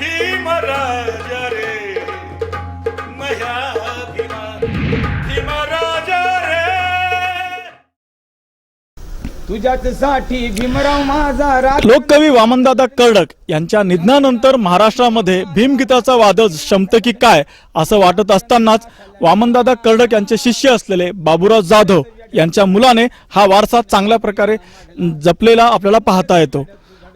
भीमराज रे. रे. भीमराव माझा लोककवी वामनदादा कर्डक यांच्या निधनानंतर महाराष्ट्रामध्ये भीमगीताचा वादच शमत की काय असं वाटत असतानाच वामनदादा कर्डक यांचे शिष्य असलेले बाबूराव जाधव यांच्या मुलाने हा वारसा चांगल्या प्रकारे जपलेला आपल्याला पाहता येतो.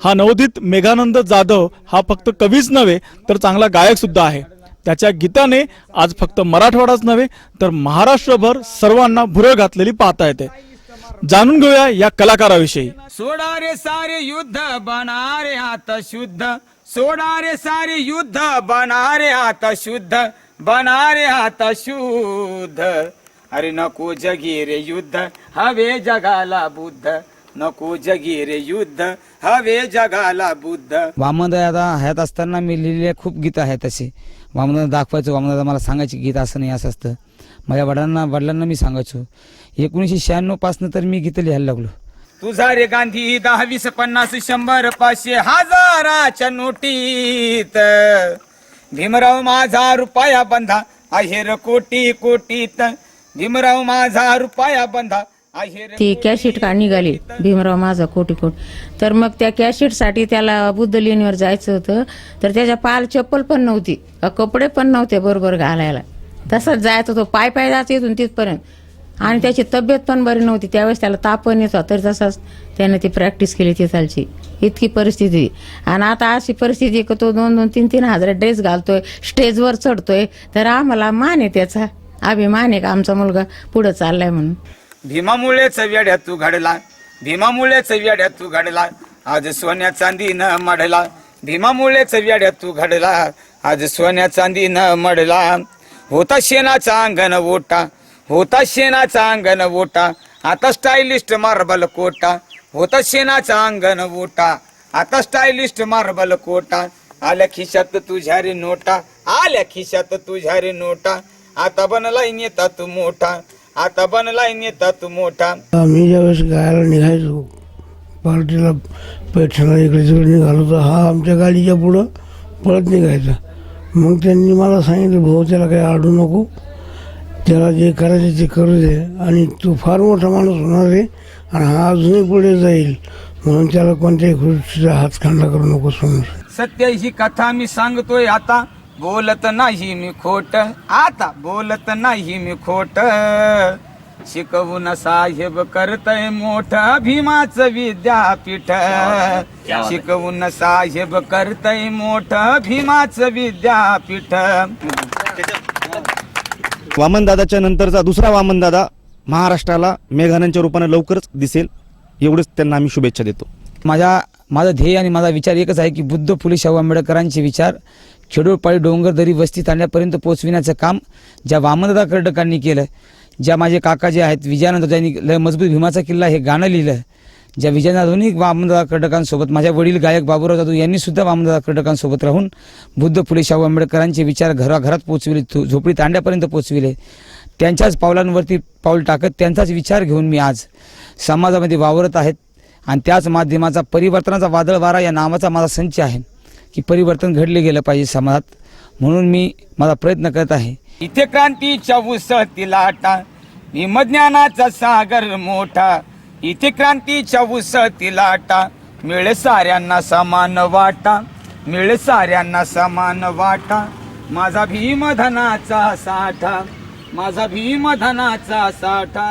हा नवोदित मेघानंद जाधव हा फक्त कवीच नव्हे तर चांगला गायक सुद्धा आहे. त्याच्या गीताने आज फक्त मराठवाडाच नव्हे तर महाराष्ट्रभर सर्वांना भुरळ घातलेली पाहता येते. जाणून घेऊया या कलाकाराविषयी. सोडा रे सारे युद्ध बना रे आता शुद्ध. सोडा रे सारे युद्ध बना रे आता शुद्ध. बना रे आता शुद्ध. अरे नको जगी रे युद्ध हवे जगाला बुद्ध. नको जगी रे युद्ध हवे जगाला बुद्ध. वामनदादा हयात असताना मी लिहिलेले खूप गीतं आहेत असे वामनदादा दाखवायचो वामनदादा मला सांगायची गीत असं नाही असं असतं. माझ्या वडिलांना वडिलांना मी सांगायचो एकोणीसशे शहाण्णव पासनं तर मी गीतं लिहायला लागलो. तुझा रे गांधी दहा वीस पन्नास शंभर पाचशे हजाराच्या नोटीत. भीमराव माझा रुपया बंधा आहेर कोटी कोटीत. भीमराव माझा रुपया बंधा ती कॅशिट का निघाली. भीमराव माझा कोटी कोट तर मग त्या कॅशिटसाठी त्याला बुद्ध लेणीवर जायचं होतं. तर त्याच्या पाल चप्पल पण नव्हती. कपडे पण नव्हते बरोबर घालायला. तसंच जायचं होतं पाय पाय जायचं इथून तिथपर्यंत. आणि त्याची तब्येत पण बरी नव्हती. त्यावेळेस त्याला ताप पण येत होता. तरी तसाच त्याने ती प्रॅक्टिस केली तिथालची इतकी परिस्थिती. आणि आता अशी परिस्थिती की तो दोन दोन तीन तीन हजार ड्रेस घालतोय. स्टेजवर चढतोय. तर आम्हाला मान आहे त्याचा. अभिमान आहे का आमचा मुलगा? पुढं चाललाय म्हणून. भीमामुळेच वेड्यात तू घडला. भीमामुळेच वेड्यात तू घडला. आज सोन्या चांदी न मढला भीमामुळेच वेड्यात तू घडला. आज सोन्या चांदी न मढला होता शेणाचा अंगण ओटा. होता शेणाचा अंगण ओटा. आता स्टायलिस्ट मार्बल कोटा. होता शेणाचा अंगण ओटा. आता स्टायलिस्ट मार्बल कोटा. आल्या खिशात तुझ्या रे नोटा. आल्या खिशात तुझ्या रे नोटा. आता बनला नेता तू मोठा. आता बनलाय नेता तू मोठा. आम्ही ज्यावेळेस गायला निघायचो पार्टीला पैठणला इकडे तिकडे निघालो तर हा आमच्या गाडीच्या पुढं पळत निघायचा. मग त्यांनी मला सांगितलं भाऊ त्याला काही आडू नको. त्याला जे करायचे ते करू दे आणि तू फार मोठा माणूस होणार आहे आणि हा अजूनही पुढे जाईल. म्हणून त्याला कोणत्याही गोष्टीचा हातखंडा करू नको समोर. सत्य ही कथा मी सांगतोय आता. बोलत नाही मी खोट. आता बोलत नाही मी खोट. शिकवून साहेब करतय मोठ भीमाच विद्यापीठ. शिकवून साहेब करतय मोठ भीमाच विद्यापीठ. वामनदादाच्या नंतरचा दुसरा वामनदादा महाराष्ट्राला मेघानंच्या रूपाने लवकरच दिसेल. एवढंच त्यांना आम्ही शुभेच्छा देतो. माझा माझं ध्येय आणि माझा विचार एकच आहे की बुद्ध फुले शाहू आंबेडकरांचे विचार खेडोळपाळी डोंगर दरी वस्ती तांड्यापर्यंत पोचविण्याचं काम ज्या वामनदा कर्डकांनी केलं ज्या माझे काका जे आहेत विजयानंद ज्यांनी लय मजबूत भीमाचा किल्ला हे गाणं लिहिलं ज्या विजयानंद वामनदादा कर्डकांसोबत माझ्या वडील गायक बाबूराव जाधव यांनी सुद्धा वामनदादा कर्डकांसोबत राहून बुद्ध फुले शाहू आंबेडकरांचे विचार घराघरात पोचविले झोपडी तांड्यापर्यंत पोचविले त्यांच्याच पावलांवरती पाऊल टाकत त्यांचाच विचार घेऊन मी आज समाजामध्ये वावरत आहेत आणि त्याच माध्यमाचा परिवर्तनाचा वादळ वारा या नावाचा माझा संच आहे. की परिवर्तन घडले गेलं पाहिजे समाजात. म्हणून मी माझा प्रयत्न करत आहे. इथे क्रांतीच्या उसळती लाटा भीमज्ञानाचा सागर मोठा. इथे क्रांतीच्या उसळती लाटा मिळे साऱ्यांना समान वाटा. मिळे साऱ्यांना समान वाटा. माझा भीमधनाचा साठा माझा भीमधनाचा साठा.